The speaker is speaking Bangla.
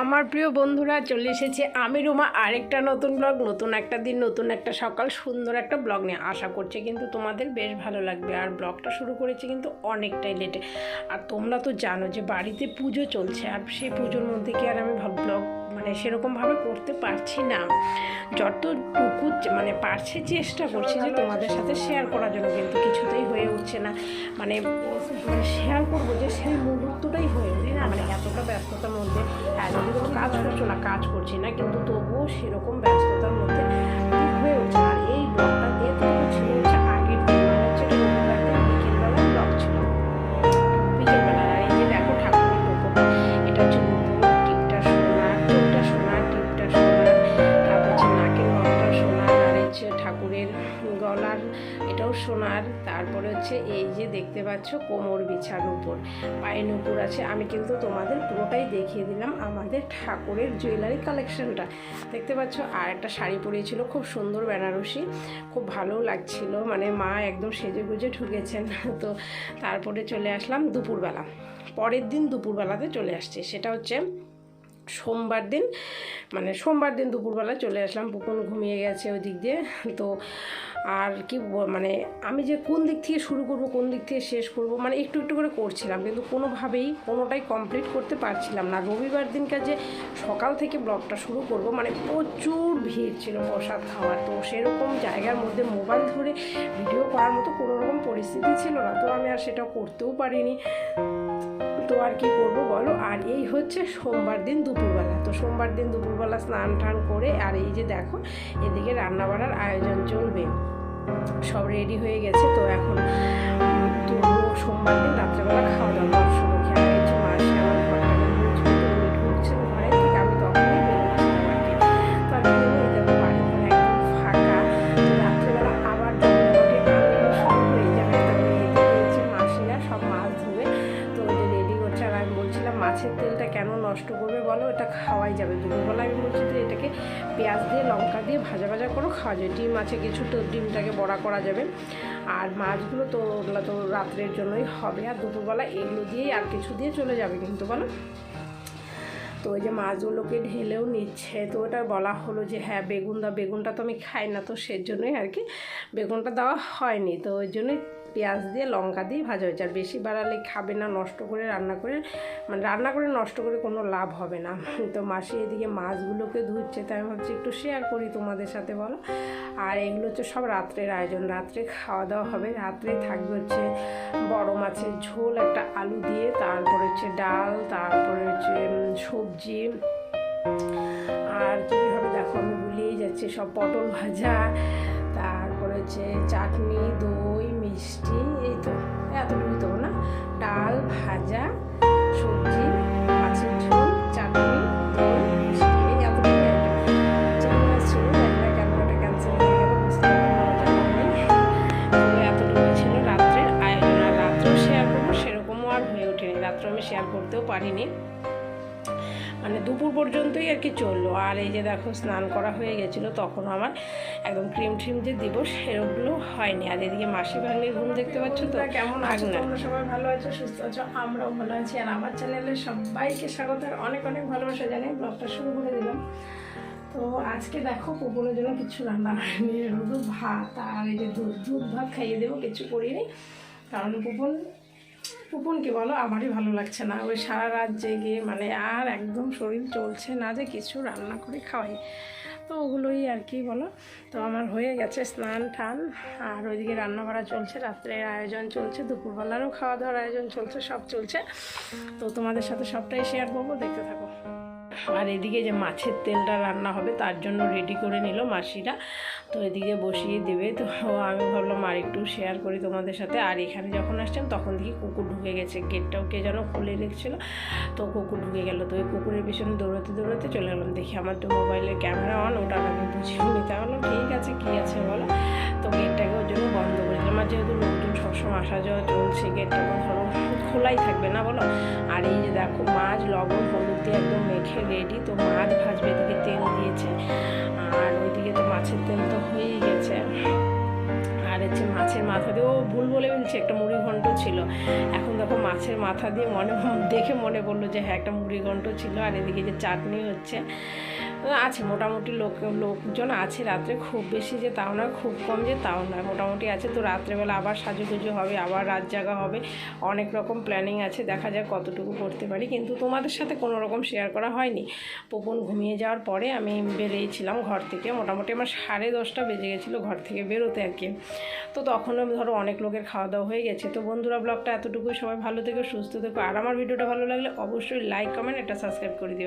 আমার প্রিয় বন্ধুরা, চলে এসেছে আমি রুমা। আরেকটা নতুন ব্লগ নতুন একটা দিন, নতুন একটা সকাল, সুন্দর একটা ব্লগ নিয়ে আশা করছে কিন্তু তোমাদের বেশ ভালো লাগবে। আর ব্লগটা শুরু করেছি কিন্তু অনেকটাই লেটে আর তোমরা তো জানো যে বাড়িতে পুজো চলছে, আর সেই পুজোর মধ্যে কি আর আমি ভাব ব্লগ মানে সেরকমভাবে করতে পারছি না। যতটুকু মানে পারছি, চেষ্টা করছি যে তোমাদের সাথে শেয়ার করার জন্য, কিন্তু কিছুতেই হয়ে উঠছে না। মানে মানে শেয়ার করব যে সেই মুহূর্তটাই হয়ে উঠে না। মানে এতটা ব্যস্ততার মধ্যে হ্যাঁ যদি কাজ করছ না, কাজ করছি না, কিন্তু তবুও সেরকম ব্যস্ততার মধ্যে হয়ে উঠছে না। ঠাকুরের গলার, এটাও সোনার। তারপরে হচ্ছে এই যে দেখতে পাচ্ছ কোমর বিছার উপর। পায়ের উপর আছে। আমি কিন্তু তোমাদের পুরোটাই দেখিয়ে দিলাম আমাদের ঠাকুরের জুয়েলারি কালেকশনটা দেখতে পাচ্ছ, আর একটা শাড়ি পরিয়েছিল খুব সুন্দর বেনারসি। খুব ভালো লাগছিল। মানে মা একদম সেজে গুজে ঢুকেছেন। তো তারপরে চলে আসলাম দুপুরবেলা। পরের দিন দুপুরবেলাতে চলে আসছে। সেটা হচ্ছে সোমবার দিন মানে সোমবার দিন দুপুরবেলা চলে আসলাম পুকুন ঘুমিয়ে গেছে ওই দিক দিয়ে। তো আর কি মানে আমি যে কোন দিক থেকে শুরু করব, কোন দিক থেকে শেষ করব মানে একটু একটু করে করছিলাম, কিন্তু কোনোভাবেই কোনোটাই কমপ্লিট করতে পারছিলাম না। রবিবার দিনকার যে সকাল থেকে ব্লগটা শুরু করব মানে প্রচুর ভিড় ছিল প্রসাদ খাওয়ার। তো সেরকম জায়গার মধ্যে মোবাইল ধরে ভিডিও করার মতো কোনো রকম পরিস্থিতি ছিল না, তো আমি আর সেটা করতেও পারিনি। তো আর কি করব বলো? আর এই হচ্ছে সোমবার দিন দুপুরবেলা। তো সোমবার দিন দুপুরবেলা স্নান টান করে আর এই যে দেখো, এদিকে রান্না বাড়ার আয়োজন চলবে। সব রেডি হয়ে গেছে, তো এখন তো সোমবার দিন রাত্রেবেলা খাওয়া দাওয়া মাছের তেলটা কেন নষ্ট করবে বলো? এটা খাওয়াই যাবে। দুপুরবেলা আমি বলছি যে এটাকে পেঁয়াজ দিয়ে, লঙ্কা দিয়ে ভাজা ভাজা করে, খাওয়া যায়। ডিম আছে কিছু, তো ডিমটাকে বড়া করা যাবে। আর মাছগুলো তো ওগুলো তো রাত্রের জন্যই হবে। আর দুপুরবেলা এগুলো দিয়েই আর কিছু দিয়ে চলে যাবে কিন্তু বলো? তো ওই যে মাছগুলোকে ঢেলেও নিচ্ছে। তো ওটা বলা হলো যে হ্যাঁ বেগুন দাও বেগুনটা তো আমি খাই না, তো সেজন্যই আর কি বেগুনটা দেওয়া হয়নি। তো ওই জন্যই পেঁয়াজ দিয়ে লঙ্কা দিয়ে ভাজা হয়েছে। আর বেশি বাড়ালে খাবে না, নষ্ট করে রান্না করে মানে রান্না করে নষ্ট করে কোনো লাভ হবে না। তো মাসি এদিকে মাছগুলোকে ধুচ্ছে, তাই আমি ভাবছি একটু শেয়ার করি তোমাদের সাথে, বলো। আর এগুলো হচ্ছে সব রাত্রের আয়োজন। রাত্রে খাওয়া দাওয়া হবে। রাত্রে থাকবে হচ্ছে বড় মাছের ঝোল, একটা আলু দিয়ে, তারপরে হচ্ছে ডাল, তারপরে হচ্ছে সবজি। আর কী কী হবে দেখো, আমি ভুলিয়েই যাচ্ছি। সব পটল ভাজা, তারপরে হচ্ছে চাটনি, দই মিষ্টি, এই তো। এতটুকু তো না। ডাল, ভাজা, সবজি, মাছের ঝোল, চাটনি আমি শেয়ার করতেও পারিনি। মানে দুপুর পর্যন্তই আর কি চলল। আর এই যে দেখো স্নান করা হয়ে গেছিল তখন আমার একদম ক্রিম ট্রিম যে দিব সেরকমগুলো হয়নি। আর এদিকে মাসি ভাগ্নের ঘুম দেখতে পাচ্ছ তো? কেমন আছো? তোমরা সবাই ভালো আছো সুস্থ আছো? আমরাও ভালো আছি। আর আমার চ্যানেলে সবাইকে স্বাগত আর অনেক অনেক ভালোবাসা জানাই ব্লগটা শুরু করে দিলাম। তো আজকে দেখো কুকুরের জন্য কিছু রান্না হয়নি। শুধু ভাত আর এই যে দুধ। দুধ ভাত খাইয়ে দেবো কিছু করিনি। কারণ কুকুর কুপনকে বলো, আমারই ভালো লাগছে না। ওই সারা রাত জেগে মানে আর একদম শরীর চলছে না যে কিছু রান্না করে খাওয়াই। তো ওগুলোই আর কি বলো। তো আমার হয়ে গেছে স্নান টান, আর ওইদিকে রান্না করা চলছে, রাত্রের আয়োজন চলছে, দুপুরবেলারও খাওয়া দাওয়ার আয়োজন চলছে, সব চলছে। তো তোমাদের সাথে সবটাই শেয়ার করব, দেখতে থাকো। আর এদিকে যে মাছের তেলটা রান্না হবে, তার জন্য রেডি করে নিল মাসিরা। তো এদিকে বসিয়ে দেবে। তো আমি ভাবলাম আর একটু শেয়ার করি তোমাদের সাথে। আর এখানে যখন আসছেন তখন দেখি কুকুর ঢুকে গেছে। গেটটাও কে যেন খুলে রেখেছিলো। তো কুকুর ঢুকে গেল। তো ওই কুকুরের পিছনে দৌড়াতে দৌড়াতে চলে গেলাম। দেখি আমার তো মোবাইলের ক্যামেরা অন ওটা আমি বুঝিয়ে নিতে বললাম ঠিক আছে, কী আছে বলো? তো গেটটাকে ওর জন্য বন্ধ করে দিলাম। আর যেহেতু সবসময় আসা যাওয়া চলছে গেটটা ধরো খোলাই থাকবে না বলো? আর এই যে দেখো, মাছ, লবণ, হলুদ দিয়ে একদম মেখে রেডি তো মাছ ভাজবে, এদিকে তেল দিয়েছে, আর ওইদিকে তো মাছের তেল ভুল বলে ফেলছে একটা মুড়ি ঘন্ট ছিল। এখন দেখো মাছের মাথা দিয়ে মনে দেখে মনে পড়ল যে হ্যাঁ একটা মুড়ি ঘন্ট ছিল আর এদিকে যে চাটনি হচ্ছে। আছে, মোটামুটি লোক, লোকজন আছে রাত্রে, খুব বেশি যে তাও না খুব কম যে তাও নয়, মোটামুটি আছে। তো রাত্রেবেলা আবার সাজুগুজু হবে, আবার রাত জাগা হবে। অনেক রকম প্ল্যানিং আছে, দেখা যাক কতটুকু করতে পারি। কিন্তু তোমাদের সাথে কোনো রকম শেয়ার করা হয়নি। পুপন ঘুমিয়ে যাওয়ার পরে আমি বেরিয়েছিলাম ঘর থেকে। মোটামুটি আমার সাড়ে দশটা বেজে গেছিল ঘর থেকে বেরোতে আর কি। তো তখনও ধরো অনেক লোকের খাওয়া দাওয়া হয়ে গেছে। তো বন্ধুরা, ব্লগটা এতটুকুই। সবাই ভালো থেকো, সুস্থ থেকো। আর আমার ভিডিওটা ভালো লাগলে অবশ্যই লাইক কমেন্ট এটা সাবস্ক্রাইব করে দিও।